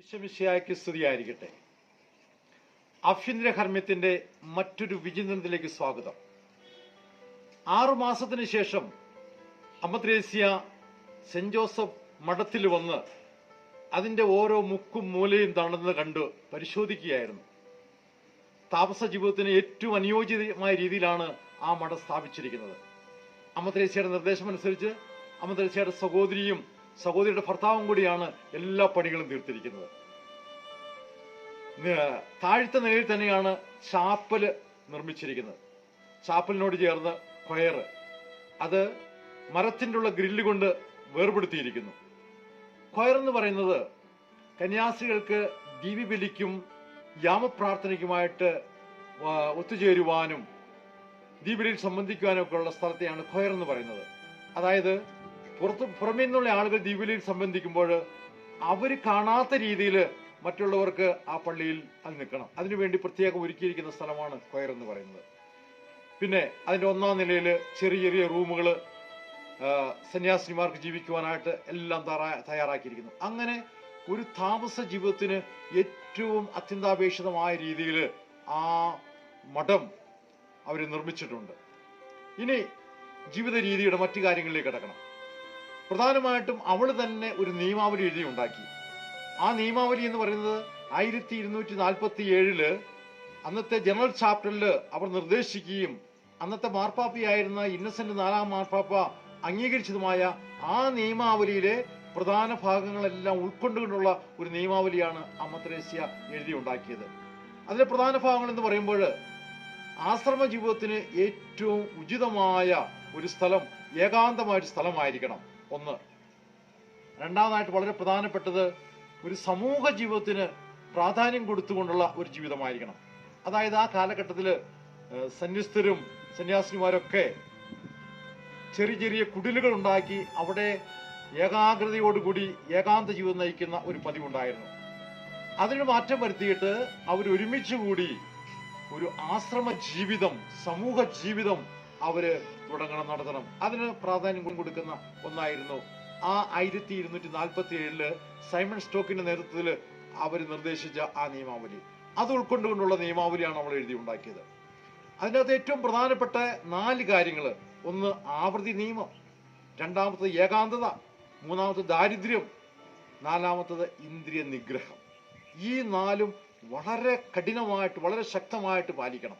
ഈശ്വമിശിയായ്ക്ക് സ്തുതിയായിരിക്കട്ടെ. ആഭ്യന്തര ഹർമ്മ്യത്തിന്റെ മറ്റൊരു വിചിന്തനത്തിലേക്ക് സ്വാഗതം. ആറു മാസത്തിന് ശേഷം അമ്മത്രേസ്യ സെന്റ് ജോസഫ് മഠത്തിൽ വന്ന് അതിന്റെ ഓരോ മുക്കും മൂലയും തണന്ന് കണ്ട് പരിശോധിക്കുകയായിരുന്നു. താപസ ജീവിതത്തിന് ഏറ്റവും അനുയോജ്യമായ രീതിയിലാണ് ആ മഠം സ്ഥാപിച്ചിരിക്കുന്നത്. അമദ്രേസ്യയുടെ നിർദ്ദേശമനുസരിച്ച് അമ്മത്രേസ്യയുടെ സഹോദരിയും സഹോദരിയുടെ ഭർത്താവും കൂടിയാണ് എല്ലാ പണികളും തീർത്തിരിക്കുന്നത്. താഴത്തെ നിലയിൽ തന്നെയാണ് ചാപ്പൽ നിർമ്മിച്ചിരിക്കുന്നത്. ചാപ്പലിനോട് ചേർന്ന് കൊയർ. അത് മരത്തിന്റെ ഉള്ള ഗ്രില്ല് കൊണ്ട് വേർപെടുത്തിയിരിക്കുന്നു. എന്ന് പറയുന്നത് കന്യാസ്ത്രീകൾക്ക് ദീപിബലിക്കും യാമപ്രാർത്ഥനയ്ക്കുമായിട്ട് ഒത്തുചേരുവാനും ദീപിലിൽ സംബന്ധിക്കുവാനും ഒക്കെ ഉള്ള സ്ഥലത്തെയാണ് ഖൊയർ എന്ന് പറയുന്നത്. അതായത് പുറത്ത് പുറമേ നിന്നുള്ള ആളുകൾ ദീപിലിൽ സംബന്ധിക്കുമ്പോൾ അവർ കാണാത്ത രീതിയിൽ മറ്റുള്ളവർക്ക് ആ പള്ളിയിൽ അത് നിൽക്കണം. അതിനുവേണ്ടി പ്രത്യേകം ഒരുക്കിയിരിക്കുന്ന സ്ഥലമാണ് ക്വയർ എന്ന് പറയുന്നത്. പിന്നെ അതിന്റെ ഒന്നാം നിലയിൽ ചെറിയ ചെറിയ റൂമുകൾ സന്യാസിനിമാർക്ക് ജീവിക്കുവാനായിട്ട് എല്ലാം തയ്യാറാക്കിയിരിക്കുന്നു. അങ്ങനെ ഒരു താമസ ജീവിതത്തിന് ഏറ്റവും അത്യന്താപേക്ഷിതമായ രീതിയിൽ ആ മഠം അവർ നിർമ്മിച്ചിട്ടുണ്ട്. ഇനി ജീവിത രീതിയുടെ മറ്റു കാര്യങ്ങളിലേക്ക് കിടക്കണം. പ്രധാനമായിട്ടും അവൾ തന്നെ ഒരു നിയമാവലി എഴുതി ഉണ്ടാക്കി. ആ നിയമാവലി എന്ന് പറയുന്നത് ആയിരത്തി ഇരുന്നൂറ്റി നാൽപ്പത്തി ഏഴിൽ അന്നത്തെ ജനറൽ ചാപ്റ്ററിൽ അവർ നിർദ്ദേശിക്കുകയും അന്നത്തെ മാർപ്പാപ്പയായിരുന്ന ഇന്നസെന്റ് നാലാം മാർപ്പാപ്പ അംഗീകരിച്ചതുമായ ആ നിയമാവലിയിലെ പ്രധാന ഭാഗങ്ങളെല്ലാം ഉൾക്കൊണ്ടുകൊണ്ടുള്ള ഒരു നിയമാവലിയാണ് അമ്മത്രേസ്യ എഴുതി ഉണ്ടാക്കിയത് അതിലെ പ്രധാന ഭാഗങ്ങൾ എന്ന് പറയുമ്പോൾ ആശ്രമ ജീവിതത്തിന് ഏറ്റവും ഉചിതമായ ഒരു സ്ഥലം ഏകാന്തമായ ഒരു സ്ഥലമായിരിക്കണം. ഒന്ന്. രണ്ടാമതായിട്ട് വളരെ പ്രധാനപ്പെട്ടത് ഒരു സമൂഹ ജീവിതത്തിന് പ്രാധാന്യം കൊടുത്തുകൊണ്ടുള്ള ഒരു ജീവിതമായിരിക്കണം. അതായത് ആ കാലഘട്ടത്തിൽ സന്യസ്തരും സന്യാസിനിമാരൊക്കെ ചെറിയ ചെറിയ കുടിലുകൾ ഉണ്ടാക്കി അവിടെ ഏകാഗ്രതയോടുകൂടി ഏകാന്ത ജീവിതം നയിക്കുന്ന ഒരു പതിവുണ്ടായിരുന്നു. അതിന് മാറ്റം വരുത്തിയിട്ട് അവർ ഒരുമിച്ച് കൂടി ഒരു ആശ്രമ ജീവിതം സമൂഹ ജീവിതം അവർ തുടങ്ങണം നടത്തണം. അതിന് പ്രാധാന്യം കൊടുക്കുന്ന ഒന്നായിരുന്നു ആ ആയിരത്തി ഇരുന്നൂറ്റി നാൽപ്പത്തി ഏഴിൽ സൈമൺ സ്റ്റോക്കിന്റെ നേതൃത്വത്തിൽ അവർ നിർദ്ദേശിച്ച ആ നിയമാവലി. അത് ഉൾക്കൊണ്ടുകൊണ്ടുള്ള നിയമാവലിയാണ് നമ്മൾ എഴുതി ഉണ്ടാക്കിയത്. അതിനകത്ത് ഏറ്റവും പ്രധാനപ്പെട്ട നാല് കാര്യങ്ങൾ ഒന്ന് ആവൃത്തി നിയമം. രണ്ടാമത്തത് ഏകാന്തത. മൂന്നാമത്തത് ദാരിദ്ര്യം. നാലാമത്തത് ഇന്ദ്രിയ നിഗ്രഹം. ഈ നാലും വളരെ കഠിനമായിട്ട് വളരെ ശക്തമായിട്ട് പാലിക്കണം.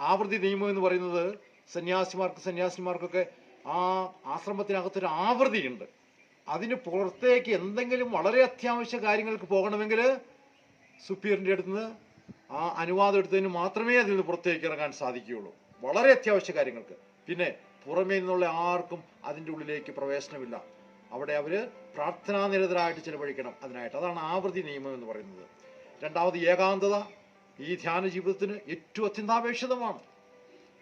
ആവൃത്തി നിയമം എന്ന് പറയുന്നത് സന്യാസിമാർക്ക് സന്യാസിമാർക്കൊക്കെ ആ ആശ്രമത്തിനകത്തൊരു ആവൃത്തിയുണ്ട്. അതിന് പുറത്തേക്ക് എന്തെങ്കിലും വളരെ അത്യാവശ്യ കാര്യങ്ങൾക്ക് പോകണമെങ്കിൽ സുപ്പീറിന്റെ അടുത്ത് ആ അനുവാദം എടുത്തതിന് മാത്രമേ അതിൽ നിന്ന് പുറത്തേക്ക് ഇറങ്ങാൻ സാധിക്കുകയുള്ളൂ. വളരെ അത്യാവശ്യ കാര്യങ്ങൾക്ക്. പിന്നെ പുറമേ നിന്നുള്ള ആർക്കും അതിന്റെ ഉള്ളിലേക്ക് പ്രവേശനമില്ല. അവിടെ അവർ പ്രാർത്ഥനാനിരതരായിട്ട് ചിലവഴിക്കണം അതിനായിട്ട്. അതാണ് ആവൃത്തി നിയമം എന്ന് പറയുന്നത്. രണ്ടാമത് ഏകാന്തത. ഈ ധ്യാന ജീവിതത്തിന് ഏറ്റവും അത്യന്താപേക്ഷിതമാണ്.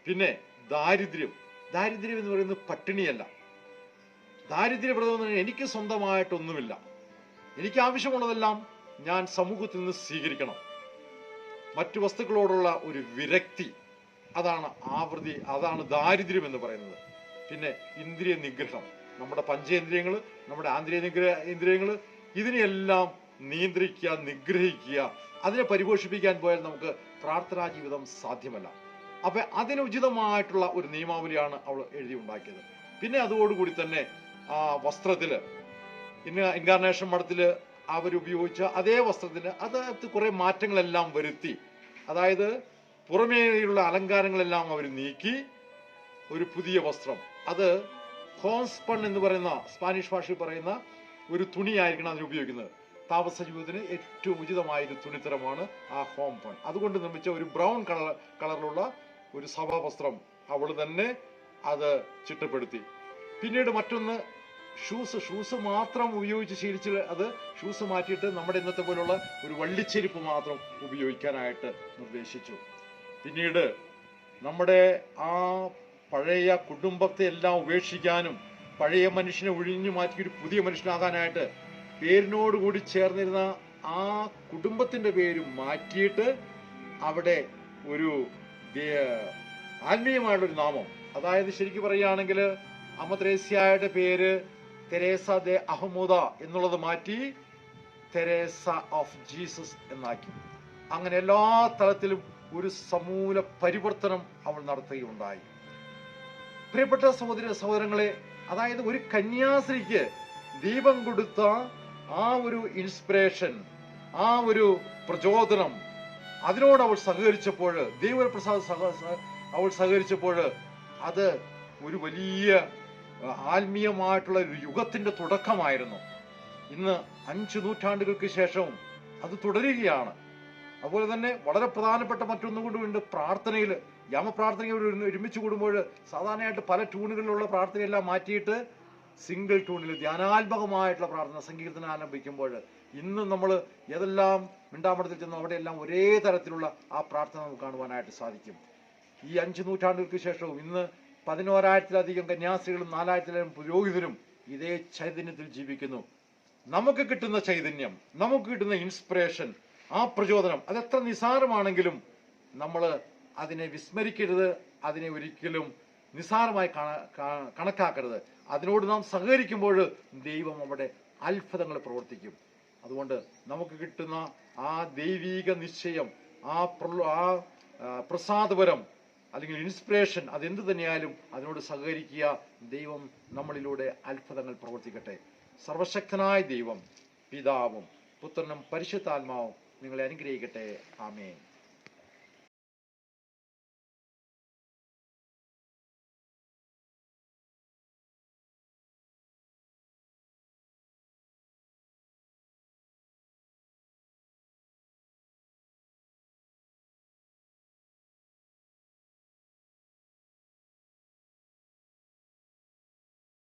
പിന്നെ ദാരിദ്ര്യം. ദാരിദ്ര്യം എന്ന് പറയുന്നത് പട്ടിണിയല്ല. ദാരിദ്ര്യവ്രതം എന്ന് പറഞ്ഞാൽ എനിക്ക് സ്വന്തമായിട്ടൊന്നുമില്ല. എനിക്ക് ആവശ്യമുള്ളതെല്ലാം ഞാൻ സമൂഹത്തിൽ നിന്ന് സ്വീകരിക്കണം. മറ്റു വസ്തുക്കളോടുള്ള ഒരു വിരക്തി അതാണ് ആവൃതി അതാണ് ദാരിദ്ര്യം എന്ന് പറയുന്നത്. പിന്നെ ഇന്ദ്രിയ നിഗ്രഹം നമ്മുടെ പഞ്ചേന്ദ്രിയങ്ങൾ നമ്മുടെ ആന്തരിക നിഗ്രഹ ഇന്ദ്രിയങ്ങൾ ഇതിനെയെല്ലാം നിയന്ത്രിക്കുക നിഗ്രഹിക്കുക അതിനെ പരിപോഷിപ്പിക്കാൻ പോയാൽ നമുക്ക് പ്രാർത്ഥനാ ജീവിതം സാധ്യമല്ല. അപ്പൊ അതിന് ഉചിതമായിട്ടുള്ള ഒരു നിയമാവലിയാണ് അവൾ എഴുതി ഉണ്ടാക്കിയത് പിന്നെ അതോടുകൂടി തന്നെ ആ വസ്ത്രത്തിൽ. ഇൻകാർണേഷൻ മഠത്തിൽ അവരുപയോഗിച്ച അതേ വസ്ത്രത്തിന് അതിനകത്ത് കുറെ മാറ്റങ്ങളെല്ലാം വരുത്തി. അതായത് പുറമേയുള്ള അലങ്കാരങ്ങളെല്ലാം അവർ നീക്കി. ഒരു പുതിയ വസ്ത്രം. അത് ഹോംസ്പൺ എന്ന് പറയുന്ന സ്പാനിഷ് ഭാഷയിൽ പറയുന്ന ഒരു തുണിയായിരിക്കണം അതിന് ഉപയോഗിക്കുന്നത്. താമസ ജീവിതത്തിന് ഏറ്റവും ഉചിതമായ ഒരു തുണിത്തരമാണ് ആ ഹോം പൺ. അതുകൊണ്ട് നിർമ്മിച്ച ഒരു ബ്രൗൺ കളർ കളറിലുള്ള ഒരു സഭാവസ്ത്രം അവൾ തന്നെ അത് ചിട്ടപ്പെടുത്തി. പിന്നീട് മറ്റൊന്ന് ഷൂസ് ഷൂസ് മാത്രം ഉപയോഗിച്ച് ശീലിച്ച് അത് ഷൂസ് മാറ്റിയിട്ട് നമ്മുടെ ഇന്നത്തെ പോലുള്ള ഒരു വള്ളിച്ചെരുപ്പ് മാത്രം ഉപയോഗിക്കാനായിട്ട് നിർദ്ദേശിച്ചു. പിന്നീട് നമ്മുടെ ആ പഴയ കുടുംബത്തെ എല്ലാം ഉപേക്ഷിക്കാനും പഴയ മനുഷ്യനെ ഒഴിഞ്ഞു മാറ്റി ഒരു പുതിയ മനുഷ്യനാകാനായിട്ട് പേരിനോടുകൂടി ചേർന്നിരുന്ന ആ കുടുംബത്തിന്റെ പേര് മാറ്റിയിട്ട് അവിടെ ഒരു ആത്മീയമായിട്ടുള്ളൊരു നാമം. അതായത് ശരിക്കും പറയുകയാണെങ്കിൽ അമദ്രേസ്യയുടെ പേര് തെരേസ ദെ അഹമ്മൂദ എന്നുള്ളത് മാറ്റി തെരേസ ഓഫ് ജീസസ് എന്നാക്കി. അങ്ങനെ എല്ലാ തലത്തിലും ഒരു സമൂല പരിവർത്തനം അവൾ നടത്തുകയുണ്ടായി. പ്രിയപ്പെട്ട സഹോദര സഹോദരങ്ങളെ അതായത് ഒരു കന്യാസ്ത്രീക്ക് ദീപം കൊടുത്ത ആ ഒരു ഇൻസ്പിറേഷൻ ആ ഒരു പ്രചോദനം അതിനോട് അവൾ സഹകരിച്ചപ്പോൾ ദൈവപ്രസാദ് അവൾ സഹകരിച്ചപ്പോൾ അത് ഒരു വലിയ ആത്മീയമായിട്ടുള്ള ഒരു യുഗത്തിന്റെ തുടക്കമായിരുന്നു. ഇന്ന് അഞ്ചു നൂറ്റാണ്ടുകൾക്ക് ശേഷവും അത് തുടരുകയാണ്. അതുപോലെ തന്നെ വളരെ പ്രധാനപ്പെട്ട മറ്റൊന്നും കൊണ്ടുമുണ്ട് പ്രാർത്ഥനയിൽ യാമപ്രാർത്ഥനയിൽ ഒരു- ഒരുമിച്ച് കൂടുമ്പോൾ സാധാരണയായിട്ട് പല ട്യൂണുകളിലുള്ള പ്രാർത്ഥനയെല്ലാം മാറ്റിയിട്ട് സിംഗിൾ ട്യൂണിൽ ധ്യാനാത്മകമായിട്ടുള്ള പ്രാർത്ഥന സംഗീതത്തിന് ആരംഭിക്കുമ്പോൾ ഇന്ന് നമ്മൾ ഏതെല്ലാം മിണ്ടാമടത്തിൽ ചെന്നു അവിടെയെല്ലാം ഒരേ തരത്തിലുള്ള ആ പ്രാർത്ഥന നമുക്ക് കാണുവാനായിട്ട് സാധിക്കും. ഈ അഞ്ച് നൂറ്റാണ്ടുകൾക്ക് ശേഷവും ഇന്ന് പതിനോരായിരത്തിലധികം കന്യാസികളും നാലായിരത്തിലധികം പുരോഹിതരും ഇതേ ചൈതന്യത്തിൽ ജീവിക്കുന്നു. നമുക്ക് കിട്ടുന്ന ചൈതന്യം നമുക്ക് കിട്ടുന്ന ഇൻസ്പിറേഷൻ ആ പ്രചോദനം അതെത്ര നിസാരമാണെങ്കിലും നമ്മൾ അതിനെ വിസ്മരിക്കരുത് അതിനെ ഒരിക്കലും നിസാരമായി കണക്കാക്കരുത്. അതിനോട് നാം സഹകരിക്കുമ്പോൾ ദൈവം അവിടെ അത്ഭുതങ്ങൾ പ്രവർത്തിക്കും. അതുകൊണ്ട് നമുക്ക് കിട്ടുന്ന ആ ദൈവീക നിശ്ചയം ആ ആ പ്രസാദപരം അല്ലെങ്കിൽ ഇൻസ്പിറേഷൻ അതെന്ത് തന്നെയായാലും അതിനോട് സഹകരിക്കുക ദൈവം നമ്മളിലൂടെ അത്ഭുതങ്ങൾ പ്രവർത്തിക്കട്ടെ. സർവശക്തനായ ദൈവം പിതാവും പുത്രനും പരിശുദ്ധാത്മാവും നിങ്ങളെ അനുഗ്രഹിക്കട്ടെ. ആമേൻ.